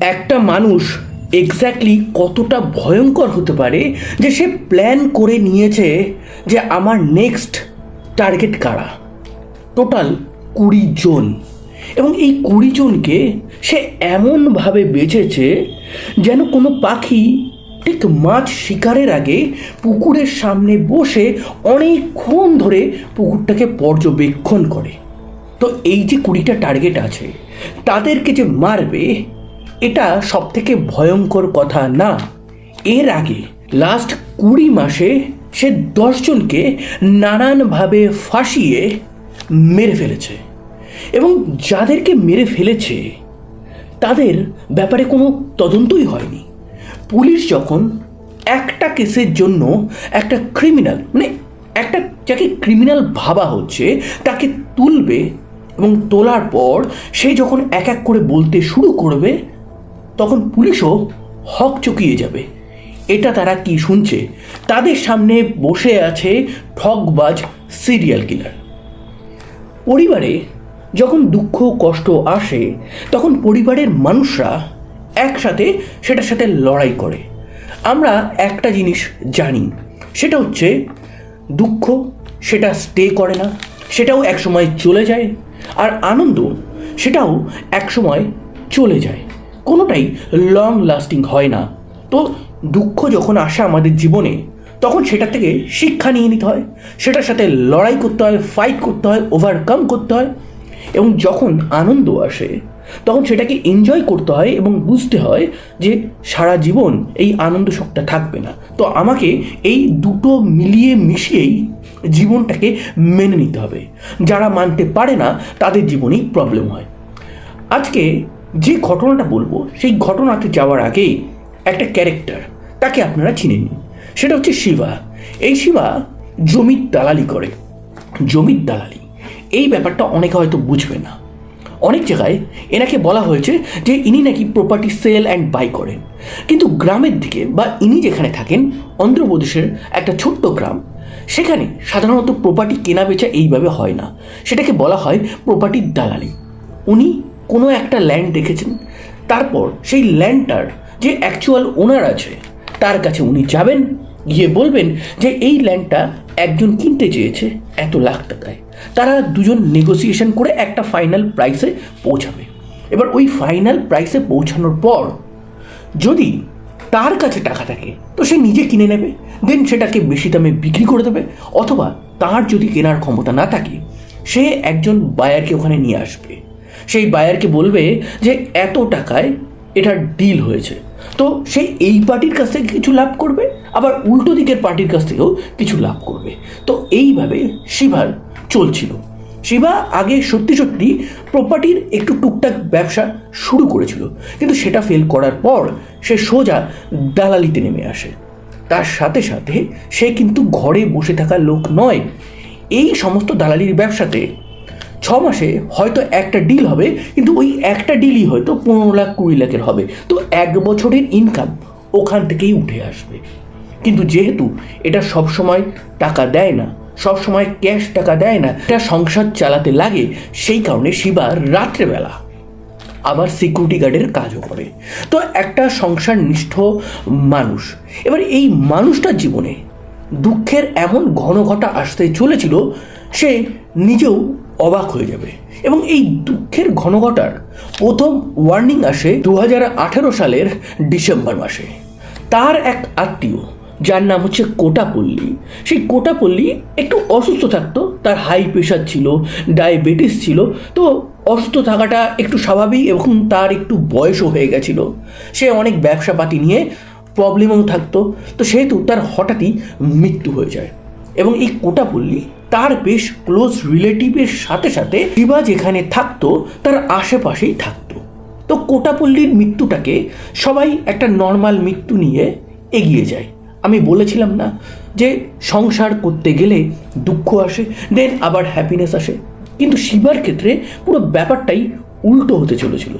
একটা মানুষ এক্স্যাক্টলি কতটা ভয়ঙ্কর হতে পারে যে সে প্ল্যান করে নিয়েছে যে আমার নেক্সট টার্গেট কারা? টোটাল কুড়ি জন। এবং এই কুড়ি জনকে সে এমনভাবে বেঁচেছে যেন কোনো পাখি ঠিক মাছ শিকারের আগে পুকুরের সামনে বসে অনেকক্ষণ ধরে পুকুরটাকে পর্যবেক্ষণ করে। তো এই যে কুড়িটা টার্গেট আছে, তাদেরকে যে মারবে এটা সব থেকে ভয়ঙ্কর কথা না। এর আগে লাস্ট কুড়ি মাসে সে দশজনকে নানানভাবে ফাঁসিয়ে মেরে ফেলেছে। এবং যাদেরকে মেরে ফেলেছে, তাদের ব্যাপারে কোনো তদন্তই হয়নি। পুলিশ যখন একটা কেসের জন্য একটা ক্রিমিনাল মানে একটা যাকে ক্রিমিনাল ভাবা হচ্ছে, তাকে তুলবে এবং তোলার পর সে যখন এক এক করে বলতে শুরু করবে তখন পুলিশও হক চকিয়ে যাবে। এটা তারা কি শুনছে? তাদের সামনে বসে আছে ঠকবাজ সিরিয়াল কিলার। পরিবারে যখন দুঃখ, কষ্ট আসে, তখন পরিবারের মানুষরা একসাথে সেটার সাথে লড়াই করে। আমরা একটা জিনিস জানি, সেটা হচ্ছে দুঃখ, সেটা স্টে করে না, সেটাও একসময় চলে যায়, আর আনন্দ, সেটাও একসময় চলে যায়। কোনোটাই লং লাস্টিং হয় না। তো দুঃখ যখন আসে আমাদের জীবনে, তখন সেটা থেকে শিক্ষা নিয়ে নিতে হয়। সেটার সাথে লড়াই করতে হয় ফাইট করতে হয় ওভারকাম করতে হয়। এবং যখন আনন্দ আসে, তখন সেটাকে এনজয় করতে হয় এবং বুঝতে হয় যে সারা জীবন এই আনন্দ সুখটা থাকবে না। তো আমাকে এই দুটো মিলিয়ে মিশিয়েই জীবনটাকে মেনে নিতে হবে। যারা মানতে পারে না, তাদের জীবনেই প্রবলেম হয়। আজকে যে ঘটনাটা বলব, সেই ঘটনাতে যাওয়ার আগেই একটা ক্যারেক্টার, তাকে আপনারা চিনে নিন। সেটা হচ্ছে শিবা। এই শিবা জমির দালালি করে। জমির দালালি। এই ব্যাপারটা অনেকে হয়তো বুঝবে না। অনেক জায়গায় এনাকে বলা হয়েছে যে ইনি নাকি প্রপার্টি সেল অ্যান্ড বাই করেন। কিন্তু গ্রামের দিকে বা ইনি যেখানে থাকেন, অন্ধ্রপ্রদেশের একটা ছোট্ট গ্রাম, সেখানে সাধারণত প্রপার্টি কেনা বেচা এইভাবে হয় না। সেটাকে বলা হয় প্রপার্টির দালালি। উনি কোনো একটা ল্যান্ড দেখেছেন? তারপর সেই ল্যান্ডটার যে অ্যাকচুয়াল ওনার আছে, তার কাছে উনি যাবেন, গিয়ে বলবেন যে এই ল্যান্ডটা একজন কিনতে চেয়েছে এত লাখ টাকায়। তারা দুজন নেগোসিয়েশন করে একটা ফাইনাল প্রাইসে পৌঁছাবে। এবার ওই ফাইনাল প্রাইসে পৌঁছানোর পর যদি তার কাছে টাকা থাকে, তো সে নিজে কিনে নেবে দেন সেটাকে বেশি দামে বিক্রি করে দেবে, অথবা তার যদি কেনার ক্ষমতা না থাকে, সে একজন বায়ারকে ওখানে নিয়ে আসবে। সেই বায়ারকে বলবে যে এত টাকায় এটার ডিল হয়েছে। তো সে এই পার্টির কাছ থেকে কিছু লাভ করবে, আবার উল্টো দিকের পার্টির কাছ থেকেও কিছু লাভ করবে। তো এইভাবে শিবার চলছিল। শিবা আগে সত্যি সত্যি প্রপার্টির একটু টুকটাক ব্যবসা শুরু করেছিল, কিন্তু সেটা ফেল করার পর সে সোজা দালালিতে নেমে আসে। তার সাথে সাথে সে কিন্তু ঘরে বসে থাকা লোক নয়। এই সমস্ত দালালির ব্যবসাতে ছ মাসে হয়তো একটা ডিল হবে, কিন্তু ওই একটা ডিলই হয়তো পনেরো লাখ, কুড়ি লাখের হবে। তো এক বছরের ইনকাম ওখান থেকেই উঠে আসবে। কিন্তু যেহেতু এটা সব সময় টাকা দেয় না সব সময় ক্যাশ টাকা দেয় না, এটা সংসার চালাতে লাগে, সেই কারণে শিবা রাত্রেবেলা আবার সিকিউরিটি গার্ডের কাজও করে। তো একটা সংসার নিষ্ঠ মানুষ, এবার এই মানুষটার জীবনে দুঃখের এমন ঘন ঘটা আসতে চলেছিল, সে নিজেও অবাক হয়ে যাবে। এবং এই দুঃখের ঘনঘটার প্রথম ওয়ার্নিং আসে দু হাজার আঠেরো সালের ডিসেম্বর মাসে। তার এক আত্মীয়, যার নাম হচ্ছে কোটাপল্লী, সেই কোটাপল্লী একটু অসুস্থ থাকতো, তার হাই প্রেশার ছিল ডায়াবেটিস ছিল, তো অসুস্থ থাকাটা একটু স্বাভাবিক এবং তার একটু বয়সও হয়ে গেছিল। সে অনেক ব্যবসাপাতি নিয়ে প্রবলেমও থাকতো, তো সেহেতু তার হঠাৎই মৃত্যু হয়ে যায়। এবং এই কোটাপল্লী তার বেশ ক্লোজ রিলেটিভের সাথে সাথে শিবা যেখানে থাকতো, তার আশেপাশেই থাকতো। তো কোটাপল্লীর মৃত্যুটাকে সবাই একটা নর্মাল মৃত্যু নিয়ে এগিয়ে যায়। আমি বলেছিলাম না যে সংসার করতে গেলে দুঃখ আসে দেন আবার হ্যাপিনেস আসে। কিন্তু শিবার ক্ষেত্রে পুরো ব্যাপারটাই উল্টো হতে চলেছিল।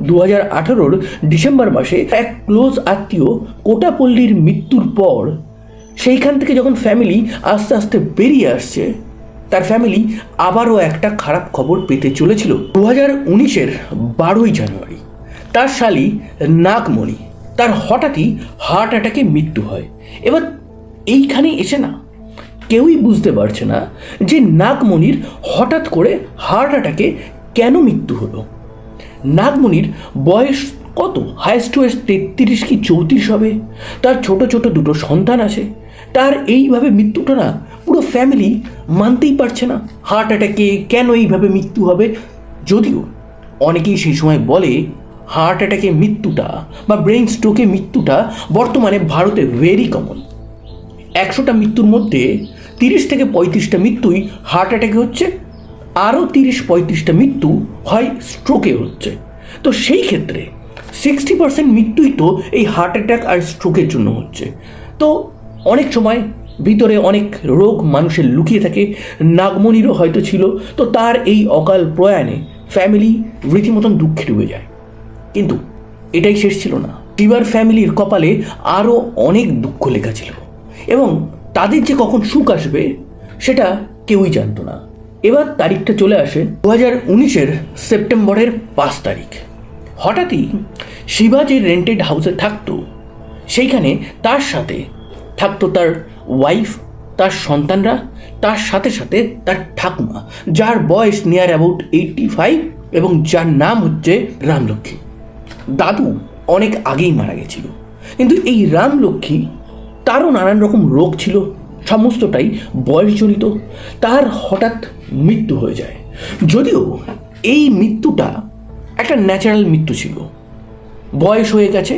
দু হাজার আঠারোর ডিসেম্বর মাসে এক ক্লোজ আত্মীয় কোটাপল্লীর মৃত্যুর পর সেইখান থেকে যখন ফ্যামিলি আস্তে আস্তে বেরিয়ে আসছে, তার ফ্যামিলি আবারও একটা খারাপ খবর পেতে চলেছিল। দু হাজার উনিশের বারোই জানুয়ারি, তার শালি নাগমণি, তার হঠাৎই হার্ট অ্যাটাকে মৃত্যু হয়। এবার এইখানে এসে না, কেউই বুঝতে পারছে না যে নাগমণির হঠাৎ করে হার্ট অ্যাটাকে কেন মৃত্যু হলো। নাগমণির বয়স কত? হায়েস্ট বয়স তেত্রিশ কি চৌত্রিশ হবে? তার ছোট ছোট দুটো সন্তান আছে। তার এইভাবে মৃত্যুটা না পুরো ফ্যামিলি মানতেই পারছে না। হার্ট অ্যাটাকে কেন এইভাবে মৃত্যু হবে? যদিও অনেকেই সেই সময় বলে হার্ট অ্যাটাকে মৃত্যুটা বা ব্রেন স্ট্রোকে মৃত্যুটা বর্তমানে ভারতে ভেরি কমন একশোটা মৃত্যুর মধ্যে তিরিশ থেকে পঁয়ত্রিশটা মৃত্যুই হার্ট অ্যাটাকে হচ্ছে, আরও তিরিশ পঁয়ত্রিশটা মৃত্যু হয় স্ট্রোকে হচ্ছে। তো সেই ক্ষেত্রে সিক্সটি পার্সেন্ট মৃত্যুই তো এই হার্ট অ্যাটাক আর স্ট্রোকের জন্য হচ্ছে। তো অনেক সময় ভিতরে অনেক রোগ মানুষের লুকিয়ে থাকে। নাগমণিরও হয়তো ছিল। তো তার এই অকাল প্রয়াণে ফ্যামিলি রীতিমতন দুঃখে ডুবে যায়। কিন্তু এটাই শেষ ছিল না। টিবার ফ্যামিলির কপালে আরও অনেক দুঃখ লেখা ছিল। এবং তাদের যে কখন সুখ আসবে, সেটা কেউই জানতো না। এবার তারিখটা চলে আসে দু হাজার উনিশের সেপ্টেম্বরের পাঁচ তারিখ। হঠাৎই শিবা যে রেন্টেড হাউসে থাকতো। সেইখানে তার সাথে থাকতো তার ওয়াইফ তার সন্তানরা, তার সাথে সাথে তার ঠাকুমা, যার বয়স নিয়ার অ্যাবাউট এইটটি ফাইভ এবং যার নাম হচ্ছে রামলক্ষ্মী দাদু অনেক আগেই মারা গেছিল, কিন্তু এই রামলক্ষ্মী তারও নানান রকম রোগ ছিল, সমস্তটাই বয়সজনিত। তার হঠাৎ মৃত্যু হয়ে যায়। যদিও এই মৃত্যুটা একটা ন্যাচারাল মৃত্যু ছিল। বয়স হয়ে গেছে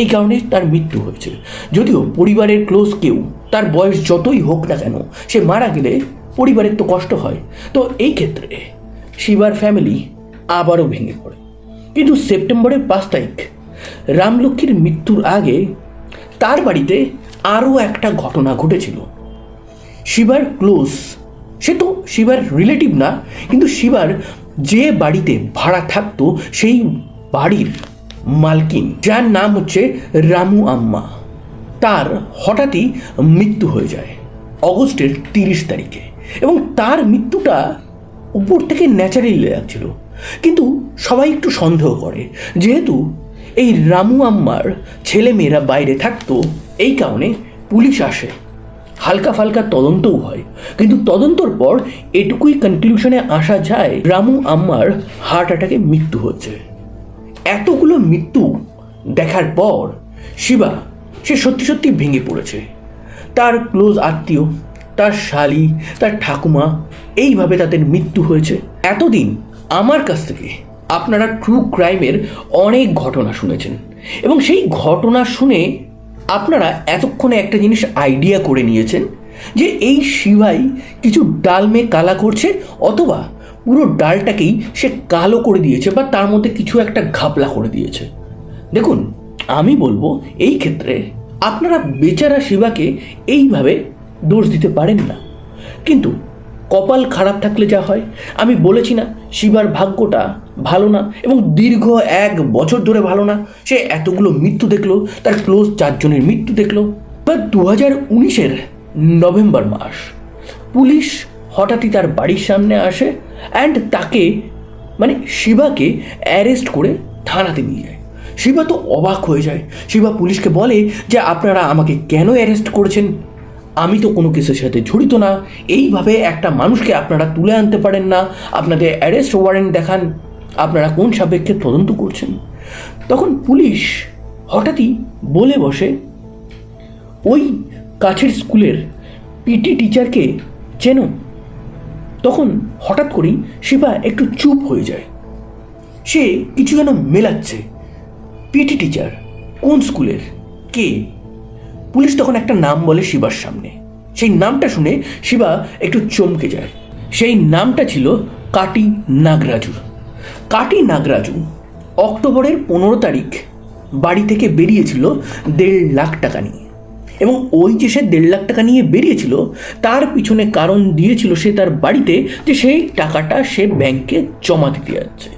এই কারণে তার মৃত্যু হয়েছে যদিও পরিবারের ক্লোজ কেউ, তার বয়স যতই হোক না কেন, সে মারা গেলে পরিবারের তো কষ্ট হয়। তো এই ক্ষেত্রে শিবার ফ্যামিলি আবারও ভেঙে পড়ে। কিন্তু সেপ্টেম্বরের পাঁচ তারিখ রামলক্ষ্মীর মৃত্যুর আগে তার বাড়িতে আরও একটা ঘটনা ঘটেছিল। শিবার ক্লোজ সে তো শিবার রিলেটিভ না, কিন্তু শিবার যে বাড়িতে ভাড়া থাকতো, সেই বাড়ির মালকিন, যার নাম হচ্ছে রামু আম্মা। তার হঠাৎই মৃত্যু হয়ে যায় অগস্টের তিরিশ তারিখে এবং তার মৃত্যুটা উপর থেকে ন্যাচারালি লাগছিল কিন্তু সবাই একটু সন্দেহ করে, যেহেতু এই রামু আম্মার ছেলে মেয়েরা বাইরে থাকতো, এই কারণে পুলিশ আসে। হালকা ফালকা তদন্তও হয়, কিন্তু তদন্তর পর এটুকুই কনক্লুশনে আসা যায়, রামু আম্মার হার্ট অ্যাটাকে মৃত্যু হচ্ছে। এতগুলো মৃত্যু দেখার পর শিবা, সে সত্যি সত্যি ভেঙে পড়েছে। তার ক্লোজ আত্মীয়, তার শালি, তার ঠাকুমা, এইভাবে তাদের মৃত্যু হয়েছে। এতদিন আমার কাছ থেকে আপনারা ট্রু ক্রাইমের অনেক ঘটনা শুনেছেন এবং সেই ঘটনা শুনে আপনারা এতক্ষণে একটা জিনিস আইডিয়া করে নিয়েছেন যে এই শিবাই কিছু ডালমে কালা করছে অথবা পুরো ডালটাকেই সে কালো করে দিয়েছে বা তার মধ্যে কিছু একটা ঘাপলা করে দিয়েছে। দেখুন, আমি বলব এই ক্ষেত্রে আপনারা বেচারা শিবাকে এইভাবে দোষ দিতে পারেন না। কিন্তু কপাল খারাপ থাকলে যা হয়, আমি বলেছি না, শিবার ভাগ্যটা ভালো না এবং দীর্ঘ এক বছর ধরে ভালো না। সে এতগুলো মৃত্যু দেখল, তার ক্লোজ চারজনের মৃত্যু দেখল। বা দু হাজার উনিশের নভেম্বর মাস, পুলিশ হঠাৎই তার বাড়ির সামনে আসে অ্যান্ড তাকে মানে শিবাকে অ্যারেস্ট করে থানাতে নিয়ে যায়। শিবা তো অবাক হয়ে যায়। শিবা পুলিশকে বলে যে, আপনারা আমাকে কেন অ্যারেস্ট করেছেন? আমি তো কোনো কেসের সাথে জড়িত না। এইভাবে একটা মানুষকে আপনারা তুলে আনতে পারেন না। আপনাদের অ্যারেস্ট ওয়ারেন্ট দেখান। আপনারা কোন সাপেক্ষে তদন্ত করছেন? তখন পুলিশ হঠাৎই বলে বসে, ওই কাছের স্কুলের পিটি টিচারকে চেনো? তখন হঠাৎ করেই শিবা একটু চুপ হয়ে যায়। সে কিছু যেন মেলাচ্ছে। পিটি টিচার, কোন স্কুলের? কে? পুলিশ তখন একটা নাম বলে শিবার সামনে। সেই নামটা শুনে শিবা একটু চমকে যায়। সেই নামটা ছিল কাটি নাগরাজু। কাটি নাগরাজু অক্টোবরের পনেরো তারিখ বাড়ি থেকে বেরিয়েছিল দেড় লাখ টাকা নিয়ে। এবং ওই যে সে দেড় লাখ টাকা নিয়ে বেরিয়েছিল, তার পিছনে কারণ দিয়েছিল সে তার বাড়িতে যে সেই টাকাটা সে ব্যাংকে জমা দিতে যাচ্ছে।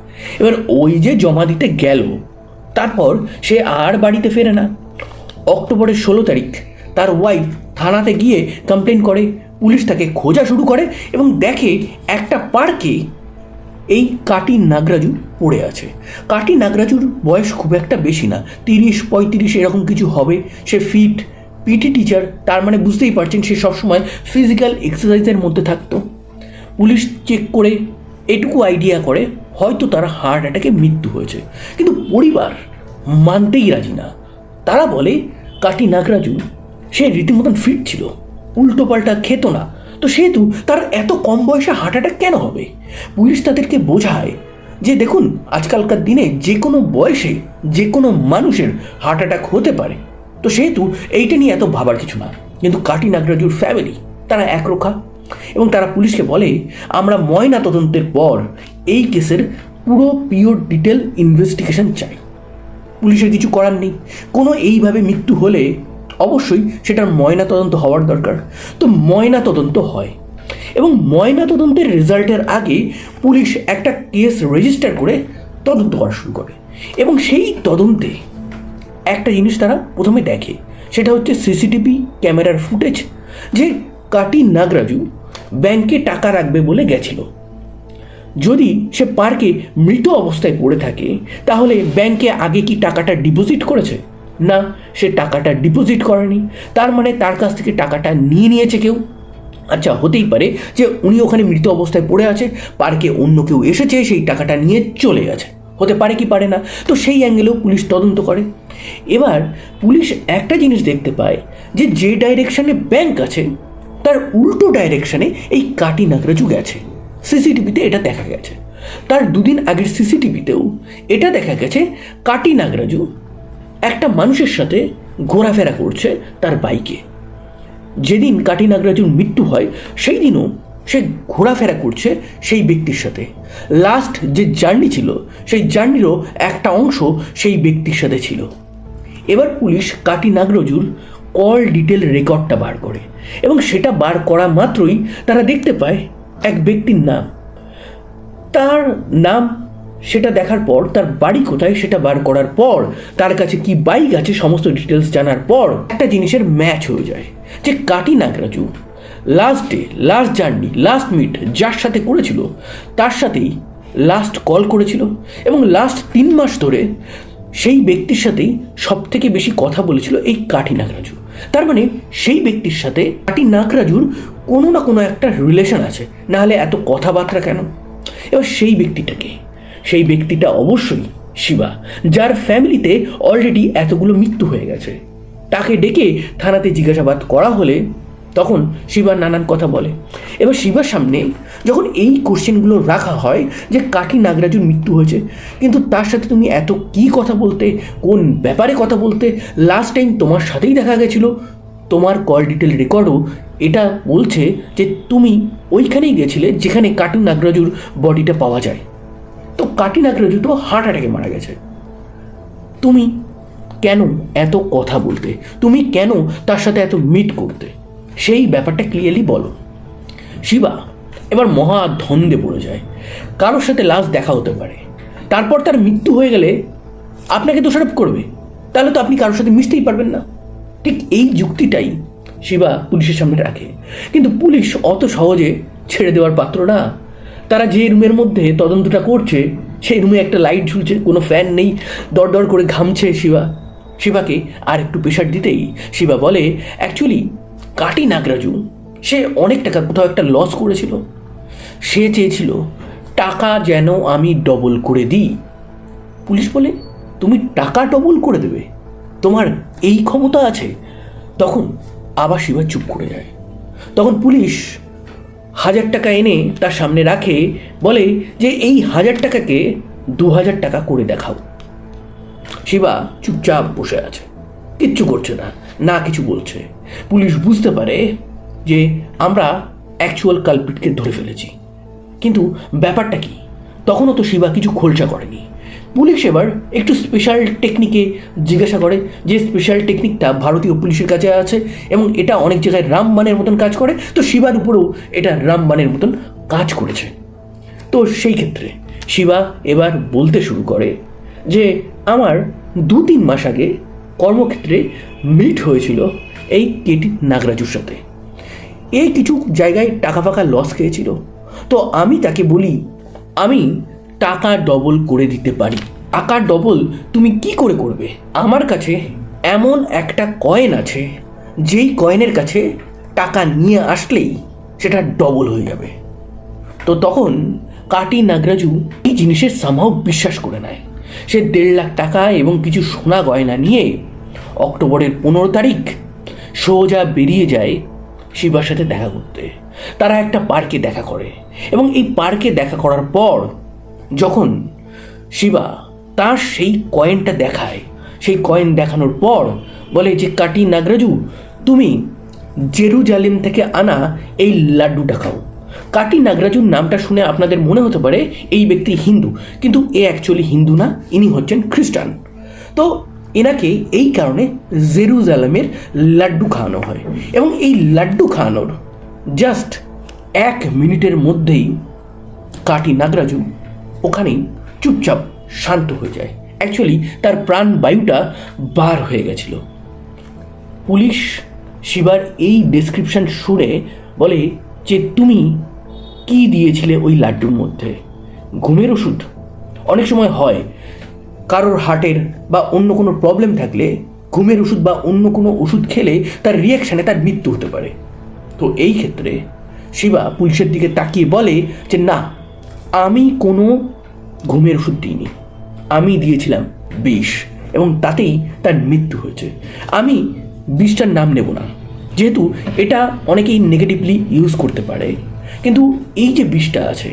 এবার ওই যে জমা দিতে গেল, তারপর সে আর বাড়িতে ফেরে না। অক্টোবরের ষোলো তারিখ, তার ওয়াইফ থানাতে গিয়ে কমপ্লেন করে, পুলিশ তাকে খোঁজা শুরু করে এবং দেখে একটা পার্কে এই কাটি নাগরাজু পড়ে আছে। কাটি নাগরাজুর বয়স খুব একটা বেশি না, তিরিশ পঁয়ত্রিশ এরকম কিছু হবে, সে ফিট পিটি টিচার তার মানে বুঝতেই পারছেন সে সবসময় ফিজিক্যাল এক্সারসাইজের মধ্যে থাকতো। পুলিশ চেক করে এটুকু আইডিয়া করে, হয়তো তার হার্ট অ্যাটাকে মৃত্যু হয়েছে। কিন্তু পরিবার মানতেই রাজি না। তারা বলে কাটি নাগরাজু, সে রীতিমতন ফিট ছিল। উল্টো পাল্টা খেত না। তো সেহেতু তার এত কম বয়সে হার্ট অ্যাটাক কেন হবে? পুলিশ তাদেরকে বোঝায় যে, দেখুন, আজকালকার দিনে যে কোনো বয়সে যে কোনো মানুষের হার্ট অ্যাটাক হতে পারে। তো সেহেতু এইটা নিয়ে এত ভাবার কিছু না। কিন্তু কাটি নাগরাজুর ফ্যামিলি তারা একরোখা এবং তারা পুলিশকে বলে, আমরা ময়না তদন্তের পর এই কেসের পুরো পিওর ডিটেল ইনভেস্টিগেশন চাই। পুলিশের কিছু করার নেই। কোনো এইভাবে মৃত্যু হলে অবশ্যই সেটার ময়না তদন্ত হওয়ার দরকার। তো ময়না তদন্ত হয় এবং ময়না তদন্তের রেজাল্টের আগে পুলিশ একটা কেস রেজিস্টার করে তদন্ত করা শুরু করে। এবং সেই তদন্তে একটা জিনিস তারা প্রথমে দেখে, সেটা হচ্ছে সিসিটিভি ক্যামেরার ফুটেজ যে কাটি নাগরাজু ব্যাংকে টাকা রাখবে বলে গেছিল। যদি সে পার্কে মৃত অবস্থায় পড়ে থাকে, তাহলে ব্যাংকে আগে কি টাকাটা ডিপোজিট করেছে? না, সে টাকাটা ডিপোজিট করেনি। তার মানে তার কাছ থেকে টাকাটা নিয়ে নিয়েছে কেউ? আচ্ছা হতেই পারে যে উনি ওখানে মৃত অবস্থায় পড়ে আছে, পার্কে অন্য কেউ এসেছে, সেই টাকাটা নিয়ে চলে গেছে। হতে পারে কি পারে না, তো সেই অ্যাঙ্গেলেও পুলিশ তদন্ত করে। এবার পুলিশ একটা জিনিস দেখতে পায়, যে যে ডাইরেকশানে ব্যাংক আছে, তার উল্টো ডাইরেকশানে এই কাটি নাগরাজু গেছে সিসিটিভিতে এটা দেখা গেছে। তার দুদিন আগের সিসিটিভিতেও এটা দেখা গেছে কাটি নাগরাজু একটা মানুষের সাথে ঘোরাফেরা করছে তার বাইকে যেদিন কাটি নাগরাজুর মৃত্যু হয়, সেই দিনও সে ঘোরাফেরা করছে সেই ব্যক্তির সাথে। লাস্ট যে জার্নি ছিল, সেই জার্নিরও একটা অংশ সেই ব্যক্তির সাথে ছিল। এবার পুলিশ কাটি নাগরজুর কল ডিটেল রেকর্ডটা বার করে এবং সেটা বার করা মাত্রই তারা দেখতে পায় এক ব্যক্তির নাম। তার নাম সেটা দেখার পর, তার বাড়ি কোথায় সেটা বার করার পর, তার কাছে কি বাইক আছে সমস্ত ডিটেলস জানার পর একটা জিনিসের ম্যাচ হয়ে যায়, যে কাটি Nagaraju last day last journey last meet যার সাথে করেছিল, তার সাথেই লাস্ট কল করেছিল এবং লাস্ট তিন মাস ধরে সেই ব্যক্তির সাথেই সব থেকে বেশি কথা বলেছিল এই কাঠি নাগরাজু। তার মানে সেই ব্যক্তির সাথে কাঠি নাগরাজুর কোনো না কোনো একটা রিলেশন আছে নাহলে এত কথাবার্তা কেন? এবার সেই ব্যক্তিটাকে, সেই ব্যক্তিটা অবশ্যই শিবা, যার ফ্যামিলিতে অলরেডি এতগুলো মৃত্যু হয়ে গেছে। তাকে ডেকে থানাতে জিজ্ঞাসাবাদ করা হলে তখন শিবার নানান কথা বলে। এবার শিবার সামনে যখন এই কোশ্চেনগুলো রাখা হয় যে কাঠি নাগরাজুর মৃত্যু হয়েছে, কিন্তু তার সাথে তুমি এত কি কথা বলতে, কোন ব্যাপারে কথা বলতে লাস্ট টাইম তোমার সাথেই দেখা গেছিল, তোমার কল ডিটেল রেকর্ডও এটা বলছে যে তুমি ওইখানেই গেছিলে যেখানে কাটু নাগরাজুর বডিটা পাওয়া যায়। তো কাটি নাগরাজু তো হার্ট অ্যাটাকে মারা গেছে। তুমি কেন এত কথা বলতে? তুমি কেন তার সাথে এত মিট করতে? সেই ব্যাপারটা ক্লিয়ারলি বলো। শিবা, এবার মহা ধন্দে পড়ে যায়। কারোর সাথে লাশ দেখা হতে পারে। তারপর তার মৃত্যু হয়ে গেলে আপনাকে দোষারোপ করবে। তাহলে তো আপনি কারোর সাথে মিশতেই পারবেন না। ঠিক এই যুক্তিটাই শিবা পুলিশের সামনে রাখে। কিন্তু পুলিশ অত সহজে ছেড়ে দেওয়ার পাত্র না। তারা যে রুমের মধ্যে তদন্তটা করছে, সেই রুমে একটা লাইট ঝুলছে, কোনো ফ্যান নেই দর দর করে ঘামছে শিবা। শিবাকে আর একটু প্রেশার দিতেই শিবা বলে অ্যাকচুয়ালি কাটি নাগরাজু সে অনেক টাকা কোথাও একটা লস করেছিল। সে চেয়েছিল, টাকা যেন আমি ডবল করে দিই। পুলিশ বলে, তুমি টাকা ডবল করে দেবে। তোমার এই ক্ষমতা আছে। তখন আবার শিবা চুপ করে যায়। তখন পুলিশ হাজার টাকা এনে তার সামনে রাখে, বলে যে, এই হাজার টাকাকে দু হাজার টাকা করে দেখাও। শিবা চুপচাপ বসে আছে। কিচ্ছু করছে না না কিছু বলছে। পুলিশ বুঝতে পারে যে আমরা অ্যাকচুয়াল কালপিটকে ধরে ফেলেছি। কিন্তু ব্যাপারটা কি? তখনও তো শিবা কিছু খোলসা করেনি। পুলিশ এবার একটু স্পেশাল টেকনিকে জিজ্ঞাসা করে যে স্পেশাল টেকনিকটা ভারতীয় পুলিশের কাছে আছে এবং এটা অনেক জায়গায় রামবানের মতন কাজ করে, তো শিবার উপরেও এটা রামবানের মতন কাজ করেছে। তো সেই ক্ষেত্রে শিবা এবার বলতে শুরু করে যে আমার দু তিন মাস আগে কর্মক্ষেত্রে মিট হয়েছিল এই কেটি নাগরাজুর সাথে। এই কিছু জায়গায় টাকা ফাঁকা লস খেয়েছিল। তো আমি তাকে বলি, আমি টাকা ডবল করে দিতে পারি। টাকা ডবল তুমি কি করে করবে? আমার কাছে এমন একটা কয়েন আছে, যেই কয়েনের কাছে টাকা নিয়ে আসলেই সেটা ডবল হয়ে যাবে। তো তখন কাটি নাগরাজু এই জিনিসের সামাও বিশ্বাস করে নেয়। সে দেড় লাখ টাকা এবং কিছু সোনা গয়না নিয়ে অক্টোবরের পনেরো তারিখ সোজা বেরিয়ে যায় শিবার সাথে দেখা করতে। তারা একটা পার্কে দেখা করে এবং এই পার্কে দেখা করার পর যখন শিবা তার সেই কয়েনটা দেখায়, সেই কয়েন দেখানোর পর বলে যে, কাটি নাগরাজু, তুমি জেরুজালেম থেকে আনা এই লাড্ডুটা খাও। কাটি নাগরাজুর নামটা শুনে আপনাদের মনে হতে পারে এই ব্যক্তি হিন্দু, কিন্তু এ অ্যাকচুয়ালি হিন্দু না, ইনি হচ্ছেন খ্রিস্টান। তো এনাকে এই কারণে জেরুজালেমের লাড্ডু খাওয়ানো হয়। এবং এই লাড্ডু খাওয়ানোর জাস্ট এক মিনিটের মধ্যেই কাটি নাগরাজু ওখানেই চুপচাপ শান্ত হয়ে যায়। অ্যাকচুয়ালি তার প্রাণ বায়ুটা বার হয়ে গেছিল। পুলিশ শিবার এই ডেসক্রিপশন শুনে বলে যে, তুমি কি দিয়েছিলে ওই লাড্ডুর মধ্যে? ঘুমের ওষুধ? অনেক সময় হয় কারোর হার্টের বা অন্য কোনো প্রবলেম থাকলে, ঘুমের ওষুধ বা অন্য কোনো ওষুধ খেলে তার রিয়াকশানে তার মৃত্যু হতে পারে। তো এই ক্ষেত্রে শিবা পুলিশের দিকে তাকিয়ে বলে যে, না, আমি কোনো ঘুমের ওষুধ দিইনি। আমি দিয়েছিলাম বিষ এবং তাতেই তার মৃত্যু হয়েছে। আমি বিষটার নাম নেব না। যেহেতু এটা অনেকেই নেগেটিভলি ইউজ করতে পারে। কিন্তু এই যে বিষটা আছে,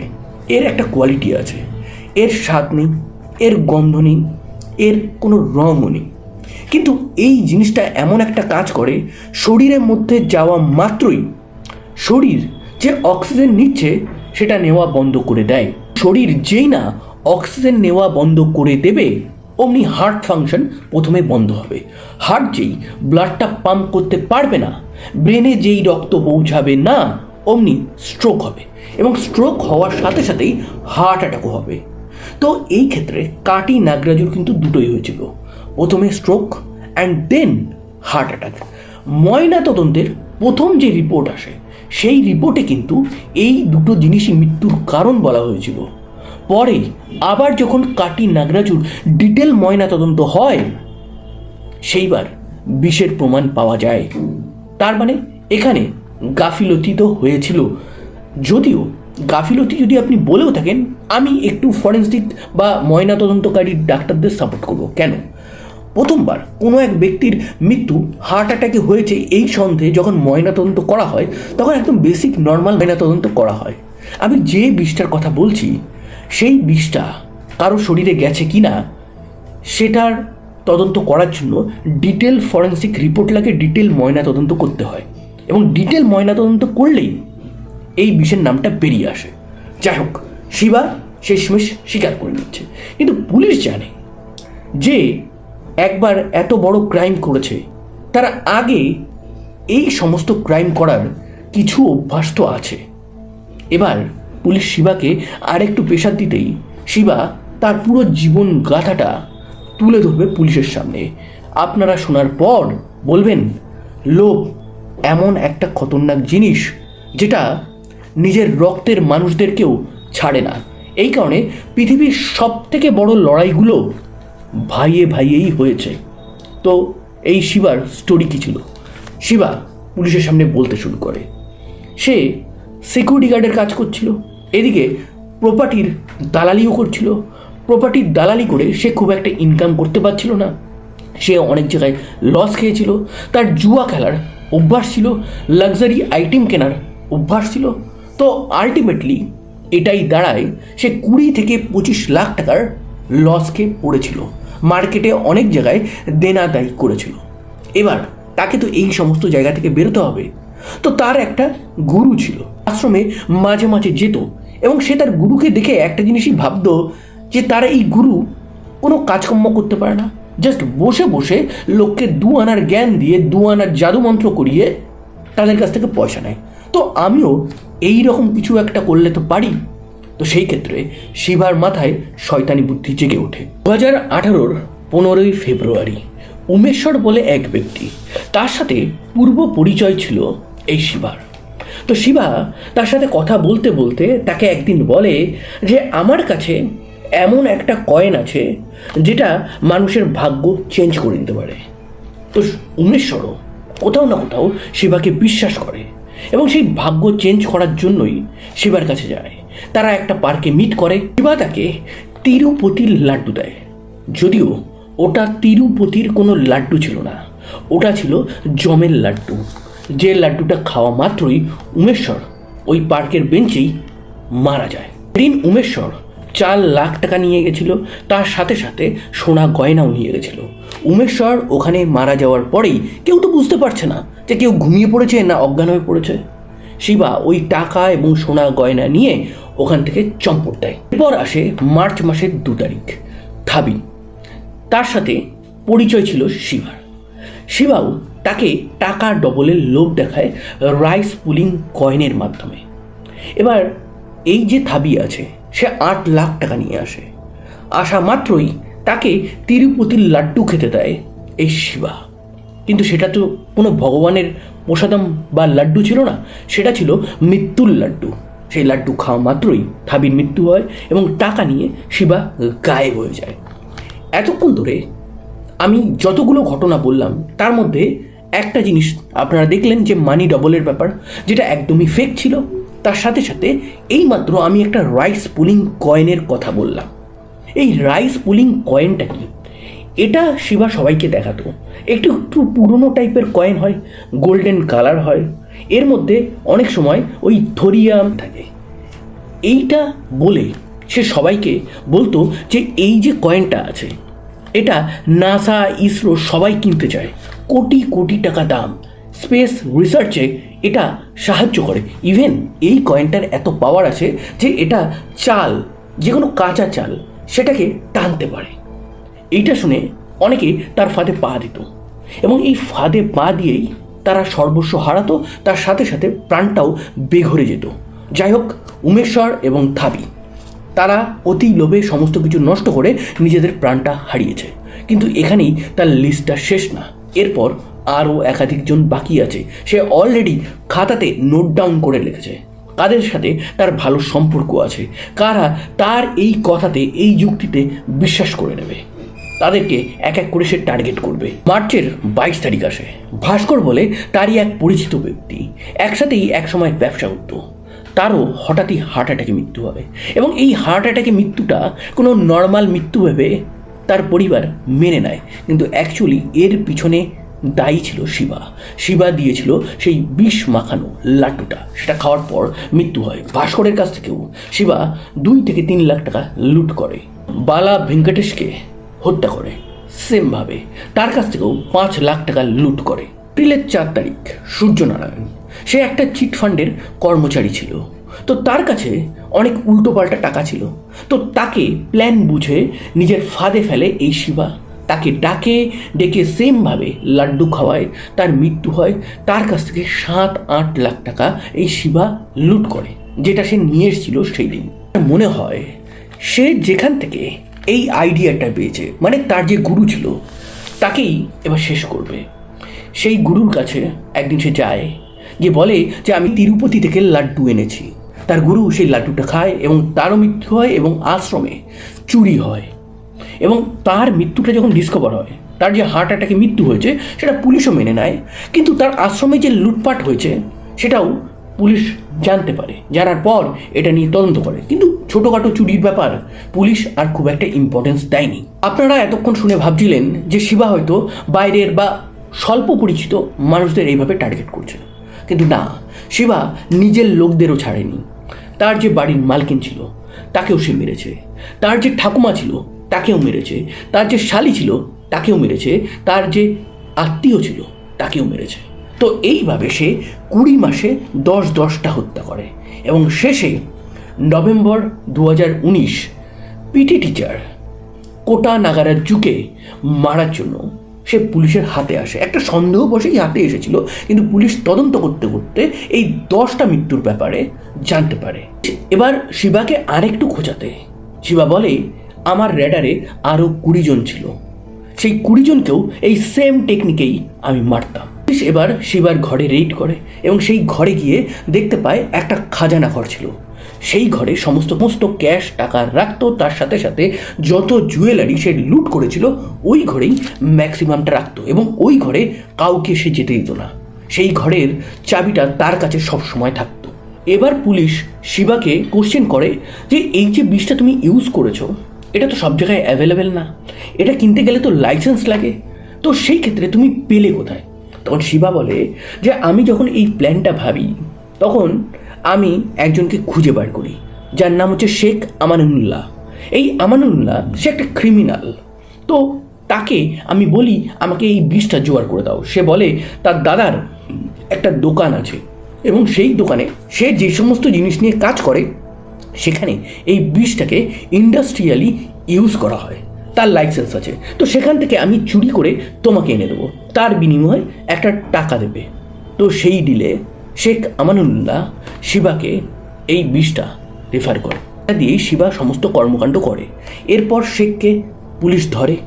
এর একটা কোয়ালিটি আছে। এর স্বাদ নেই। এর গন্ধ নেই, এর কোনো রঙও নেই। কিন্তু এই জিনিসটা এমন একটা কাজ করে, শরীরের মধ্যে যাওয়া মাত্রই শরীর যে অক্সিজেন নিচ্ছে সেটা নেওয়া বন্ধ করে দেয়। শরীর যেই না অক্সিজেন নেওয়া বন্ধ করে দেবে, অমনি হার্ট ফাংশন প্রথমে বন্ধ হবে। হার্ট যেই ব্লাডটা পাম্প করতে পারবে না, ব্রেনে যেই রক্ত পৌঁছাবে না, অমনি স্ট্রোক হবে। এবং স্ট্রোক হওয়ার সাথে সাথেই হার্ট অ্যাটাকও হবে। তো এই ক্ষেত্রে কাটি নাগরাজুর কিন্তু দুটোই হয়েছিল। প্রথমে stroke and then heart attack ময়না তদন্তের প্রথম যে রিপোর্ট আসে, সেই রিপোর্টে কিন্তু এই দুটো জিনিসই মৃত্যুর কারণ বলা হয়েছিল। পরে আবার যখন কাটি নাগরাজুর ডিটেল ময়না তদন্ত হয়, সেইবার বিষের প্রমাণ পাওয়া যায়। তার মানে এখানে গাফিলতি তো হয়েছিল। যদিও গাফিলতি যদি আপনি বলেও থাকেন, আমি একটু ফরেন্সিক বা ময়নাতদন্তকারী ডাক্তারদের সাপোর্ট করব। কেন? প্রথমবার কোনো এক ব্যক্তির মৃত্যু হার্ট অ্যাটাকে হয়েছে এই সন্দেহে যখন ময়নাতদন্ত করা হয়, তখন একদম বেসিক নর্মাল ময়নাতদন্ত করা হয়। আমি যে বিষটার কথা বলছি, সেই বিষটা কারও শরীরে গেছে কি না সেটার তদন্ত করার জন্য ডিটেল ফরেন্সিক রিপোর্ট লাগে ডিটেল ময়না তদন্ত করতে হয়। এবং ডিটেল ময়না তদন্ত করলেই এই বিষের নামটা বেরিয়ে আসে। যাই হোক শিবা শেষমেশ স্বীকার করে নিচ্ছে। কিন্তু পুলিশ জানে যে একবার এত বড় ক্রাইম করেছে, তার আগে এই সমস্ত ক্রাইম করার কিছু অভ্যাস তো আছে। এবার পুলিশ শিবাকে আরেকটু প্রেশার দিতেই শিবা তার পুরো জীবন গাথাটা তুলে ধরবে পুলিশের সামনে। আপনারা শোনার পর বলবেন, লোভ এমন একটা খতরনাক জিনিস যেটা নিজের রক্তের মানুষদেরকেও ছাড়ে না। এই কারণে পৃথিবীর সব থেকে বড় লড়াইগুলো ভাইয়ে ভাইয়েই হয়েছে। তো এই শিবার স্টোরি কী ছিল? শিবা পুলিশের সামনে বলতে শুরু করে। সে সিকিউরিটি গার্ডের কাজ করছিল, এদিকে প্রপার্টির দালালিও করছিল। প্রপার্টির দালালি করে সে খুব একটা ইনকাম করতে পারছিল না। সে অনেক জায়গায় লস খেয়েছিল। তার জুয়া খেলার অভ্যাস ছিল লাক্সারি আইটেম কেনার অভ্যাস ছিল। তো আলটিমেটলি এটাই দাঁড়ায়, সে কুড়ি থেকে পঁচিশ লাখ টাকার লসকে পড়েছিল। মার্কেটে অনেক জায়গায় দেনাদায়ী করেছিল। এবার তাকে তো এই সমস্ত জায়গা থেকে বেরোতে হবে। তো তার একটা গুরু ছিল। আশ্রমে মাঝে মাঝে যেত এবং সে তার গুরুকে দেখে একটা জিনিসই ভাবতো যে তারা এই গুরু কোনো কাজকর্ম করতে পারে না। জাস্ট বসে বসে লোককে দু আনার জ্ঞান দিয়ে, দু আনার জাদুমন্ত্র করিয়ে তাদের কাছ থেকে পয়সা নেয়। তো আমিও এই রকম কিছু একটা করলে তো পারি। তো সেই ক্ষেত্রে শিবার মাথায় শয়তানি বুদ্ধি জেগে ওঠে। দু হাজার আঠারোর পনেরোই ফেব্রুয়ারি, উমেশ্বর বলে এক ব্যক্তি, তার সাথে পূর্ব পরিচয় ছিল এই শিবার। তো শিবা তার সাথে কথা বলতে বলতে তাকে একদিন বলে যে, আমার কাছে এমন একটা কয়েন আছে যেটা মানুষের ভাগ্য চেঞ্জ করে দিতে পারে। তো উমেশ্বরও কোথাও না কোথাও শিবাকে বিশ্বাস করে। এবং সেই ভাগ্য চেঞ্জ করার জন্যই শিবার কাছে যায়। তারা একটা পার্কে মিট করে। শিবা তাকে তিরুপতির লাড্ডু দেয়। যদিও ওটা তিরুপতির কোনো লাড্ডু ছিল না। ওটা ছিল জমের লাড্ডু। যে লাড্ডুটা খাওয়া মাত্রই উমেশ্বর ওই পার্কের বেঞ্চেই মারা যায়। দিন উমেশ্বর চার লাখ টাকা নিয়ে গেছিল, তার সাথে সাথে সোনা গয়নাও নিয়ে গেছিল। উমেশ্বর ওখানে মারা যাওয়ার পরেই কেউ তো বুঝতে পারছে না যে কেউ ঘুমিয়ে পড়েছে না অজ্ঞান হয়ে পড়েছে। শিবা ওই টাকা এবং সোনা গয়না নিয়ে ওখান থেকে চম্পট দেয়। এরপর আসে মার্চ মাসের দু তারিখ থাবি তার সাথে পরিচয় ছিল শিবার। শিবাও তাকে টাকা ডবলের লোভ দেখায় রাইস পুলিং কয়েনের মাধ্যমে। এবার এই যে থাবি আছে সে আট লাখ টাকা নিয়ে আসে। আসা মাত্রই তাকে তিরুপতির লাড্ডু খেতে দেয় এই শিবা। কিন্তু সেটা তো কোনো ভগবানের প্রসাদম বা লাড্ডু ছিল না, সেটা ছিল মৃত্যুর লাড্ডু। সেই লাড্ডু খাওয়া মাত্রই থাবির মৃত্যু হয় এবং টাকা নিয়ে শিবা গায়েব হয়ে যায়। এতক্ষণ ধরে আমি যতগুলো ঘটনা বললাম, তার মধ্যে একটা জিনিস আপনারা দেখলেন যে মানি ডবলের ব্যাপার, যেটা একদমই ফেক ছিল। তার সাথে সাথে এইমাত্র আমি একটা রাইস পুলিং কয়েনের কথা বললাম। এই রাইস পুলিং কয়েনটা কি? এটা শিবা সবাইকে দেখাতো। একটু একটু পুরনো টাইপের কয়েন হয় গোল্ডেন কালার হয়। এর মধ্যে অনেক সময় ওই থরিয়াম থাকে। এইটা বলে সে সবাইকে বলতো যে এই যে কয়েনটা আছে, এটা নাসা ইসরো সবাই কিনতে চায়। কোটি কোটি টাকা দাম। স্পেস রিসার্চে এটা সাহায্য করে। ইভেন এই কয়েনটার এত পাওয়ার আছে যে এটা চাল যে কোনো কাঁচা চাল, সেটাকে টানতে পারে। এইটা শুনে অনেকে তার ফাঁদে পা দিত এবং এই ফাঁদে পা দিয়েই তারা সর্বস্ব হারাতো, তার সাথে সাথে প্রাণটাও বেঘরে যেত। যাই হোক উমেশ্বর এবং থাবি, তারা অতি লোভে সমস্ত কিছু নষ্ট করে নিজেদের প্রাণটা হারিয়েছে। কিন্তু এখানেই তার লিস্টটা শেষ না। এরপর আরও একাধিকজন বাকি আছে। সে অলরেডি খাতাতে নোট ডাউন করে লিখেছে কাদের সাথে? তার ভালো সম্পর্ক আছে। কারা তার এই কথাতে, এই যুক্তিতে বিশ্বাস করে নেবে। তাদেরকে এক এক করে সে টার্গেট করবে। মার্চের বাইশ তারিখ আসে। ভাস্কর বলে, তারই এক পরিচিত ব্যক্তি। একসাথেই একসময় ব্যবসা করতো। তারও হঠাৎই হার্ট অ্যাটাকে মৃত্যু হবে। এবং এই হার্ট অ্যাটাকে মৃত্যুটা কোনো নর্মাল মৃত্যু ভেবে তার পরিবার মেনে নেয়। কিন্তু অ্যাকচুয়ালি এর পিছনে দায়ী ছিল শিবা। শিবা দিয়েছিল সেই বিষ মাখানো লাড্ডুটা। সেটা খাওয়ার পর মৃত্যু হয় ভাস্করের কাছ থেকেও। শিবা দুই থেকে তিন লাখ টাকা লুট করে। বালা ভেঙ্কটেশকে হত্যা করে। সেমভাবে তার কাছ থেকেও পাঁচ লাখ টাকা লুট করে। এপ্রিলের চার তারিখ, সূর্যনারায়ণ। সে একটা চিট ফান্ডের কর্মচারী ছিল। তো তার কাছে অনেক উল্টোপাল্টা টাকা ছিল। তো তাকে প্ল্যান বুঝে নিজের ফাঁদে ফেলে এই শিবা তাকে ডাকে, ডেকে সেমভাবে লাড্ডু খাওয়ায়, তার মৃত্যু হয়, তার কাছ থেকে সাত, আট লাখ টাকা এই শিবা লুট করে, যেটা সে নিয়ে এসেছিল সেই দিন। মনে হয়, সে যেখান থেকে এই আইডিয়াটা পেয়েছে মানে তার যে গুরু ছিল, তাকেই এবার শেষ করবে। সেই গুরুর কাছে একদিন সে যায় যে বলে যে, আমি তিরুপতি থেকে লাড্ডু এনেছি। তার গুরু সেই লাড্ডুটা খায় এবং তারও মৃত্যু হয় এবং আশ্রমে চুরি হয়। এবং তার মৃত্যুটা যখন ডিসকভার হয়, তার যে হার্ট অ্যাটাকে মৃত্যু হয়েছে, সেটা পুলিশও মেনে নেয়। কিন্তু তার আশ্রমে যে লুটপাট হয়েছে, সেটাও পুলিশ জানতে পারে। জানার পর এটা নিয়ে তদন্ত করে। কিন্তু ছোটোখাটো চুরির ব্যাপার পুলিশ আর খুব একটা ইম্পর্টেন্স দেয়নি। আপনারা এতক্ষণ শুনে ভাবছিলেন যে শিবা হয়তো বাইরের বা স্বল্প পরিচিত মানুষদের এইভাবে টার্গেট করছে। কিন্তু না, শিবা নিজের লোকদেরও ছাড়েনি। তার যে বাড়ির মালকিন ছিল, তাকেও সে মেরেছে। তার যে ঠাকুমা ছিল তাকেও মেরেছে। তার যে শালি ছিল, তাকেও মেরেছে। তার যে আত্মীয় ছিল, তাকেও মেরেছে। তো এইভাবে সে কুড়ি মাসে দশ দশটা হত্যা করে এবং শেষে নভেম্বর দু উনিশ পিটি টিচার কোটা নাগারার যুগে মারার জন্য সে পুলিশের হাতে আসে। একটা সন্দেহ বসেই হাতে এসেছিল, কিন্তু পুলিশ তদন্ত করতে করতে এই দশটা মৃত্যুর ব্যাপারে জানতে পারে। এবার শিবাকে আরেকটু খোঁজাতে। শিবা বলে আমার র্যাডারে আরও কুড়ি জন ছিল। সেই কুড়ি জনকেও এই সেম টেকনিকেই আমি মারতাম। পুলিশ এবার শিবার ঘরে রেড করে এবং সেই ঘরে গিয়ে দেখতে পায় একটা খাজানা ঘর ছিল। সেই ঘরে সমস্ত সমস্ত ক্যাশ, টাকা রাখতো। তার সাথে সাথে যত জুয়েলারি সে লুট করেছিল, ওই ঘরেই ম্যাক্সিমামটা রাখতো এবং ওই ঘরে কাউকে সে যেতে দিত না। সেই ঘরের চাবিটা তার কাছে সব সময় থাকতো। এবার পুলিশ শিবাকে কোশ্চেন করে যে, এই যে বিষটা তুমি ইউজ করেছ এটা তো সব জায়গায় অ্যাভেলেবেল না। এটা কিনতে গেলে তো লাইসেন্স লাগে। তো সেই ক্ষেত্রে তুমি পেলে কোথায়? তখন শিবা বলে যে, আমি যখন এই প্ল্যানটা ভাবি, তখন আমি একজনকে খুঁজে বার করি, যার নাম হচ্ছে শেখ আমানুল্লাহ। এই আমানুল্লাহ, সে একটা ক্রিমিনাল তো তাকে আমি বলি, আমাকে এই বিষটা জোগাড় করে দাও। সে বলে, তার দাদার একটা দোকান আছে। এবং সেই দোকানে সে যে সমস্ত জিনিস নিয়ে কাজ করে সেখানে এই বিষটাকে ইন্ডাস্ট্রিয়ালি ইউজ করা হয়। তার লাইসেন্স আছে। তো সেখান থেকে আমি চুরি করে তোমাকে এনে দেবো। তার বিনিময়ে একটা টাকা দেবে। তো সেই ডিলে শেখ আমানুল্লাহ শিবাকে এই বিষটা রেফার করে। তা দিয়েই শিবা সমস্ত কর্মকাণ্ড করে। এরপর শেখকে পুলিশ ধরে।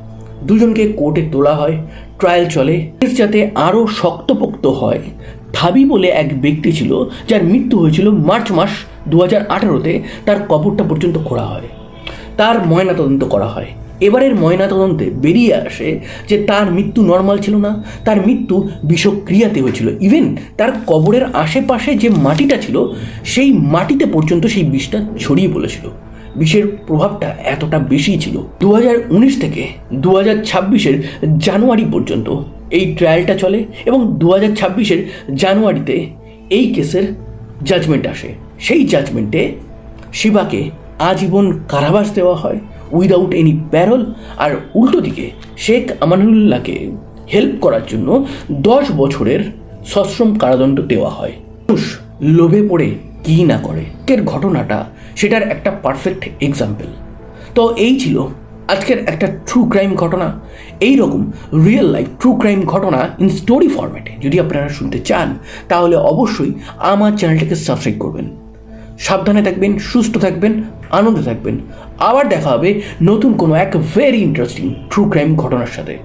দুজনকে কোর্টে তোলা হয়। ট্রায়াল চলে। কেস যাতে আরও শক্তপোক্ত হয়। ধাবি বলে এক ব্যক্তি ছিল, যার মৃত্যু হয়েছিল মার্চ মাস দু হাজার আঠারোতে তার কবরটা পর্যন্ত খোঁড়া হয়। তার ময়নাতদন্ত করা হয়। এবারের ময়নাতদন্তে বেরিয়ে আসে যে তার মৃত্যু নর্মাল ছিল না, তার মৃত্যু বিষক্রিয়াতে হয়েছিল। ইভেন তার কবরের আশেপাশে যে মাটিটা ছিল, সেই মাটিতে পর্যন্ত সেই বিষটা ছড়িয়ে পড়েছিল। বিষের প্রভাবটা এতটা বেশি ছিল। দু থেকে দু হাজার জানুয়ারি পর্যন্ত এই ট্রায়ালটা চলে এবং দু হাজার জানুয়ারিতে এই কেসের জাজমেন্ট আসে। সেই জাজমেন্টে শিবাকে আজীবন কারাবাস দেওয়া হয় উইদাউট এনি প্যারল আর উল্টো দিকে, শেখ আমানুল্লাহকে হেল্প করার জন্য দশ বছরের সশ্রম কারাদণ্ড দেওয়া হয়। মানুষ লোভে পড়ে কি না করে? এর ঘটনাটা সেটার একটা পারফেক্ট এক্সাম্পল তো এই ছিল আজকের একটা ট্রু ক্রাইম ঘটনা। এই রকম রিয়েল লাইফ ট্রু ক্রাইম ঘটনা ইন স্টোরি ফরম্যাটে যদি আপনারা শুনতে চান, তাহলে অবশ্যই আমার চ্যানেলটাকে সাবস্ক্রাইব করবেন। সাবধানে থাকবেন, সুস্থ থাকবেন, আনন্দে থাকবেন। আবার দেখা হবে নতুন কোনো এক ভেরি ইন্টারেস্টিং ট্রু ক্রাইম ঘটনার সাথে।